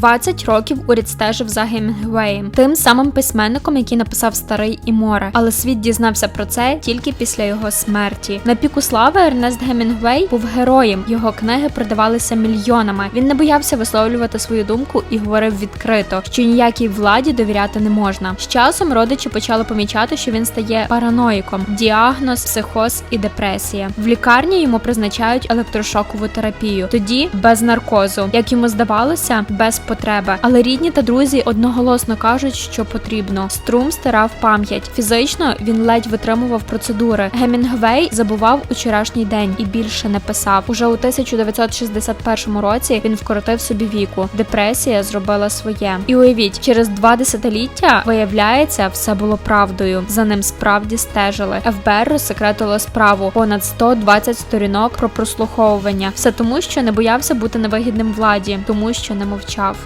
20 років уряд стежив за Гемінгвеєм, тим самим письменником, який написав Старий і море. Але світ дізнався про це тільки після його смерті. На піку слави Ернест Гемінгвей був героєм. Його книги продавалися мільйонами. Він не боявся висловлювати свою думку і говорив відкрито, що ніякій владі довіряти не можна. З часом родичі почали помічати, що він стає параноїком, діагноз, психоз і депресія. В лікарні йому призначають електрошокову терапію, тоді без наркозу, як йому здавалося, без потреби. Але рідні та друзі одноголосно кажуть, що потрібно. Струм стирав пам'ять. Фізично він ледь витримував процедури. Гемінгвей забував учорашній день і більше не писав. Уже у 1961 році він вкоротив собі віку. Депресія зробила своє. І уявіть, через два десятиліття виявляється, все було правдою. За ним справді стежили. ФБР розсекретило справу понад 120 сторінок про прослуховування. Все тому, що не боявся бути невигідним владі, тому що не мовчав.